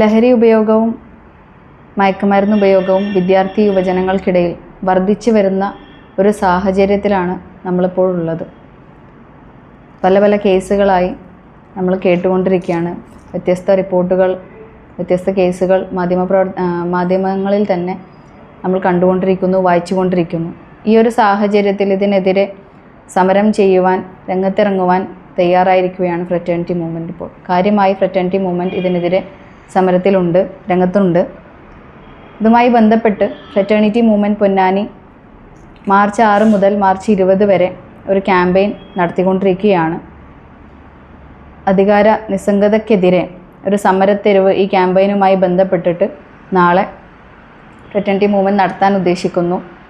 ലഹരി ഉപയോഗവും മയക്കുമരുന്ന് ഉപയോഗവും വിദ്യാർത്ഥി യുവജനങ്ങൾക്കിടയിൽ വർദ്ധിച്ചു വരുന്ന ഒരു സാഹചര്യത്തിലാണ് നമ്മളിപ്പോൾ ഉള്ളത്. പല പല കേസുകളായി നമ്മൾ കേട്ടുകൊണ്ടിരിക്കുകയാണ്. വ്യത്യസ്ത റിപ്പോർട്ടുകൾ വ്യത്യസ്ത കേസുകൾ മാധ്യമപ്രവർ മാധ്യമങ്ങളിൽ തന്നെ നമ്മൾ കണ്ടുകൊണ്ടിരിക്കുന്നു വായിച്ചുകൊണ്ടിരിക്കുന്നു. ഈ ഒരു സാഹചര്യത്തിൽ ഇതിനെതിരെ സമരം ചെയ്യുവാൻ രംഗത്തിറങ്ങുവാൻ തയ്യാറായിരിക്കുകയാണ് ഫ്രറ്റേണിറ്റി മൂവ്മെന്റ് ഇപ്പോൾ. കാര്യമായി ഫ്രറ്റേണിറ്റി മൂവ്മെന്റ് ഇതിനെതിരെ സമരത്തിലുണ്ട് രംഗത്തുണ്ട്. ഇതുമായി ബന്ധപ്പെട്ട് ഫ്രറ്റേണിറ്റി മൂവ്മെന്റ് പൊന്നാനി മാർച്ച് ആറ് മുതൽ മാർച്ച് ഇരുപത് വരെ ഒരു ക്യാമ്പയിൻ നടത്തിക്കൊണ്ടിരിക്കുകയാണ്. അധികാര നിസ്സംഗതയ്ക്കെതിരെ ഒരു സമരത്തെരുവ് ഈ ക്യാമ്പയിനുമായി ബന്ധപ്പെട്ടിട്ട് നാളെ ഫ്രറ്റേണിറ്റി മൂവ്മെന്റ് നടത്താൻ ഉദ്ദേശിക്കുന്നു.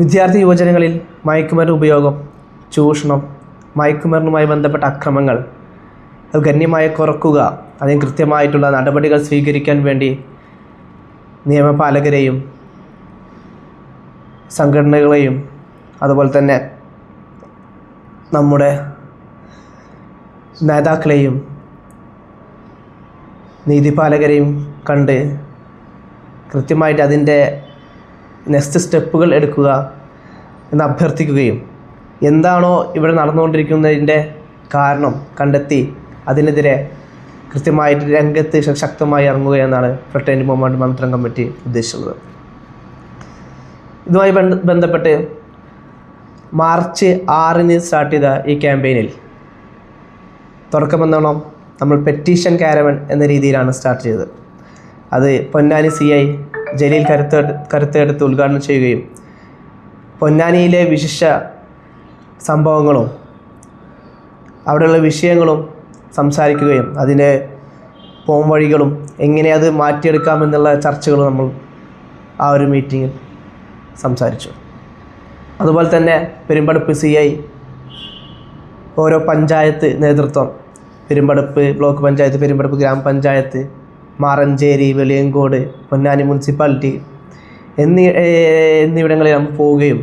വിദ്യാർത്ഥി യുവജനങ്ങളിൽ മയക്കുമരുന്ന് ഉപയോഗം ചൂഷണം മയക്കുമരുന്നുമായി ബന്ധപ്പെട്ട അക്രമങ്ങൾ അത് ഗണ്യമായി കുറക്കുക അതിന് കൃത്യമായിട്ടുള്ള നടപടികൾ സ്വീകരിക്കാൻ വേണ്ടി നിയമപാലകരെയും സംഘടനകളെയും അതുപോലെ തന്നെ നമ്മുടെ നേതാക്കളെയും നീതിപാലകരെയും കണ്ട് കൃത്യമായിട്ട് അതിന്റെ നെക്സ്റ്റ് സ്റ്റെപ്പുകൾ എടുക്കുക എന്ന് അഭ്യർത്ഥിക്കുകയും എന്താണോ ഇവിടെ നടന്നുകൊണ്ടിരിക്കുന്നതിന്റെ കാരണം കണ്ടെത്തി അതിനെതിരെ കൃത്യമായിട്ട് രംഗത്ത് ശക്തമായി ഇറങ്ങുക എന്നാണ് ഫ്രട്ടേന്റ് മൂവ്മെന്റ് മന്ത്രം കമ്മിറ്റി ഉദ്ദേശിച്ചത്. ഇതുമായി ബന്ധപ്പെട്ട് മാർച്ച് ആറിന് സ്റ്റാർട്ട് ചെയ്ത ഈ ക്യാമ്പയിനിൽ തുടക്കമെന്നോണം നമ്മൾ പെറ്റീഷൻ കാരവൻ എന്ന രീതിയിലാണ് സ്റ്റാർട്ട് ചെയ്തത്. അത് പൊന്നാനി സി ഐ ജലീൽ കരുത്ത് കരുത്തെടുത്ത് ഉദ്ഘാടനം ചെയ്യുകയും പൊന്നാനിയിലെ വിശിഷ്ട സംഭവങ്ങളും അവിടെയുള്ള വിഷയങ്ങളും സംസാരിക്കുകയും അതിന്റെ പോംവഴികളും എങ്ങനെ അത് മാറ്റിയെടുക്കാമെന്നുള്ള ചർച്ചകളും നമ്മൾ ആ ഒരു മീറ്റിങ്ങിൽ സംസാരിച്ചു. അതുപോലെ തന്നെ പെരുമ്പടപ്പ് സി ഐ ഓരോ പഞ്ചായത്ത് നേതൃത്വം പെരുമ്പടപ്പ് ബ്ലോക്ക് പഞ്ചായത്ത് പെരുമ്പടപ്പ് ഗ്രാമപഞ്ചായത്ത് മാറഞ്ചേരി വെളിയങ്കോട് പൊന്നാനി മുനിസിപ്പാലിറ്റി എന്നീ എന്നിവിടങ്ങളിൽ നമ്മൾ പോവുകയും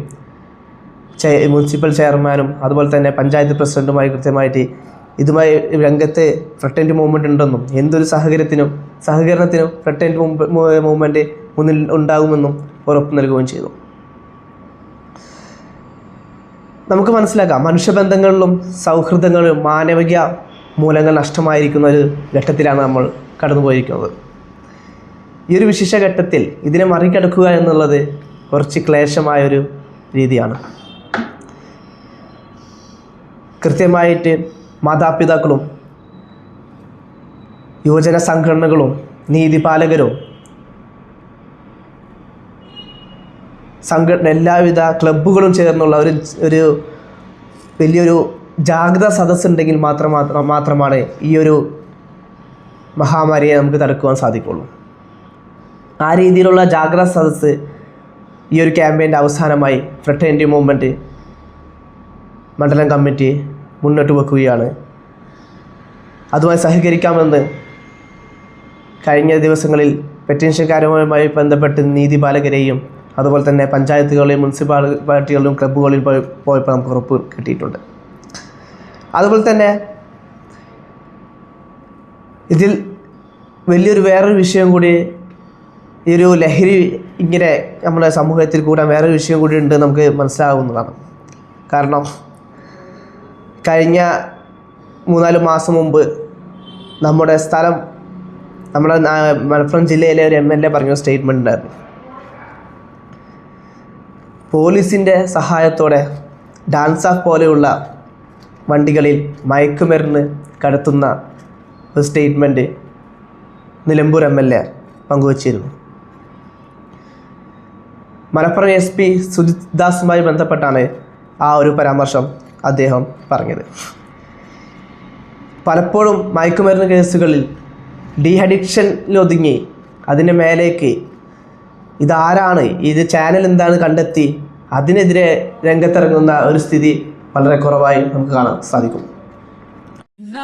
മുനിസിപ്പൽ ചെയർമാനും അതുപോലെ തന്നെ പഞ്ചായത്ത് പ്രസിഡന്റുമായി കൃത്യമായിട്ട് ഇതുമായി രംഗത്ത് ഫ്രട്ടന്റ് മൂവ്മെന്റ് ഉണ്ടെന്നും എന്തൊരു സഹകരണത്തിനും സഹകരണത്തിനും ഫ്രട്ടന്റ് മൂവ്മെന്റ് മുന്നിൽ ഉണ്ടാകുമെന്നും ഉറപ്പ് നൽകുകയും ചെയ്തു. നമുക്ക് മനസ്സിലാക്കാം മനുഷ്യബന്ധങ്ങളിലും സൗഹൃദങ്ങളിലും മാനവിക മൂലങ്ങൾ നഷ്ടമായിരിക്കുന്ന ഒരു ഘട്ടത്തിലാണ് നമ്മൾ കടന്നുപോയിരിക്കുന്നത്. ഈ ഒരു വിശിഷ്ട ഘട്ടത്തിൽ ഇതിനെ മറികടക്കുക എന്നുള്ളത് കുറച്ച് ക്ലേശമായൊരു രീതിയാണ്. കൃത്യമായിട്ട് മാതാപിതാക്കളും യുവജന സംഘടനകളും നീതിപാലകരും സംഘടന എല്ലാവിധ ക്ലബ്ബുകളും ചേർന്നുള്ള ഒരു ഒരു വലിയൊരു ജാഗ്രത സദസ്സുണ്ടെങ്കിൽ മാത്രം മാത്രം മാത്രമാണ് ഈ ഒരു മഹാമാരിയെ നമുക്ക് തടുക്കുവാൻ സാധിക്കുള്ളൂ. ആ രീതിയിലുള്ള ജാഗ്രത സദസ്സ് ഈ ഒരു ക്യാമ്പയിന്റെ അവസാനമായി ഫ്രട്ടേണിറ്റി മൂവ്മെന്റ് മണ്ഡലം കമ്മിറ്റി മുന്നോട്ട് വെക്കുകയാണ്. അതുമായി സഹകരിക്കാമെന്ന് കഴിഞ്ഞ ദിവസങ്ങളിൽ പെറ്റൻഷൻകാരുമായി ബന്ധപ്പെട്ട് നീതിപാലകരെയും അതുപോലെ തന്നെ പഞ്ചായത്തുകളിലും മുനിസിപ്പാലിറ്റികളിലും ക്ലബ്ബുകളിൽ പോയി പോയപ്പോൾ നമുക്ക് ഉറപ്പ് കിട്ടിയിട്ടുണ്ട്. അതുപോലെ തന്നെ ഇതിൽ വലിയൊരു വേറൊരു വിഷയം കൂടി ഈ ഒരു ലഹരി ഇങ്ങനെ നമ്മുടെ സമൂഹത്തിൽ കൂടാൻ വേറൊരു വിഷയം കൂടി ഉണ്ട് നമുക്ക് മനസ്സിലാവുന്നതാണ്. കാരണം കഴിഞ്ഞ മൂന്നാൽ മാസം മുമ്പ് നമ്മുടെ സ്ഥലം നമ്മുടെ മലപ്പുറം ജില്ലയിലെ ഒരു എം എൽ എ പറഞ്ഞ സ്റ്റേറ്റ്മെന്റ് ഉണ്ടായിരുന്നു. പോലീസിന്റെ സഹായത്തോടെ ഡാൻസ് ഓഫ് പോലെയുള്ള വണ്ടികളിൽ മയക്കുമരുന്ന് കടത്തുന്ന ഒരു statement Nilambur M L A പങ്കുവച്ചിരുന്നു. മലപ്പുറം എസ് പി സുജിത് ദാസുമായി ബന്ധപ്പെട്ടാണ് ആ ഒരു പരാമർശം അദ്ദേഹം പറഞ്ഞത്. പലപ്പോഴും മയക്കുമരുന്ന് കേസുകളിൽ ഡീഹഡിക്ഷനിലൊതുങ്ങി അതിന്റെ മേലേക്ക് ഇതാരാണ് ഇത് ചാനൽ എന്താണ് കണ്ടെത്തി അതിനെതിരെ രംഗത്തിറങ്ങുന്ന ഒരു സ്ഥിതി വളരെ കുറവായി നമുക്ക് കാണാൻ സാധിക്കും. A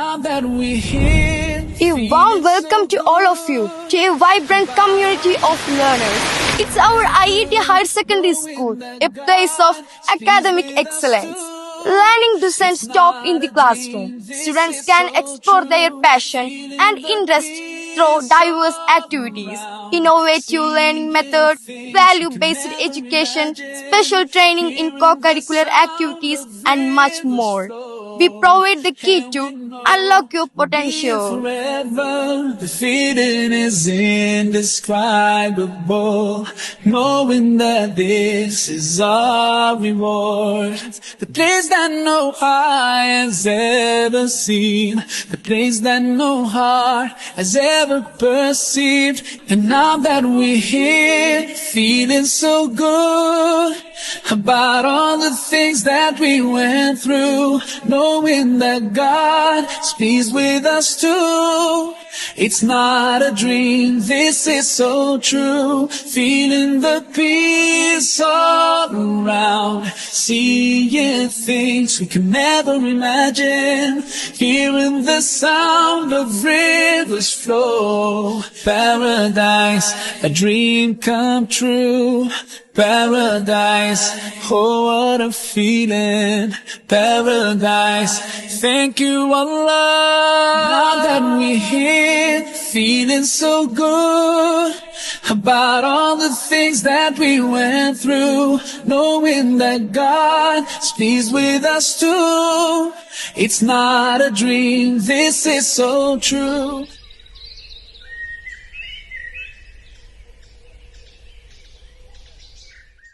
warm welcome to all of you to a vibrant community of learners. It's our IET Higher Secondary School, a place of academic excellence. Learning doesn't stop in the classroom. Students can explore their passion and interest through diverse activities, innovative learning methods, value-based education, special training in co-curricular activities, and much more. We provide the key to unlock your potential. forever. The feeling is indescribable. Knowing that this is our reward. The place that no eye has ever seen. The place that no heart has ever perceived. And now that we're here, feeling so good. About all the things that we went through, knowing that God is pleased with us too. It's not a dream, this is so true. Feeling the peace all around, seeing things we can never imagine, hearing the sound of rivers flow. Paradise, a dream come true. Paradise, oh what a feeling. Paradise, thank you Allah. Now that we're here, feeling so good. About all the things that we went through, knowing that God is pleased with us too. It's not a dream, this is so true.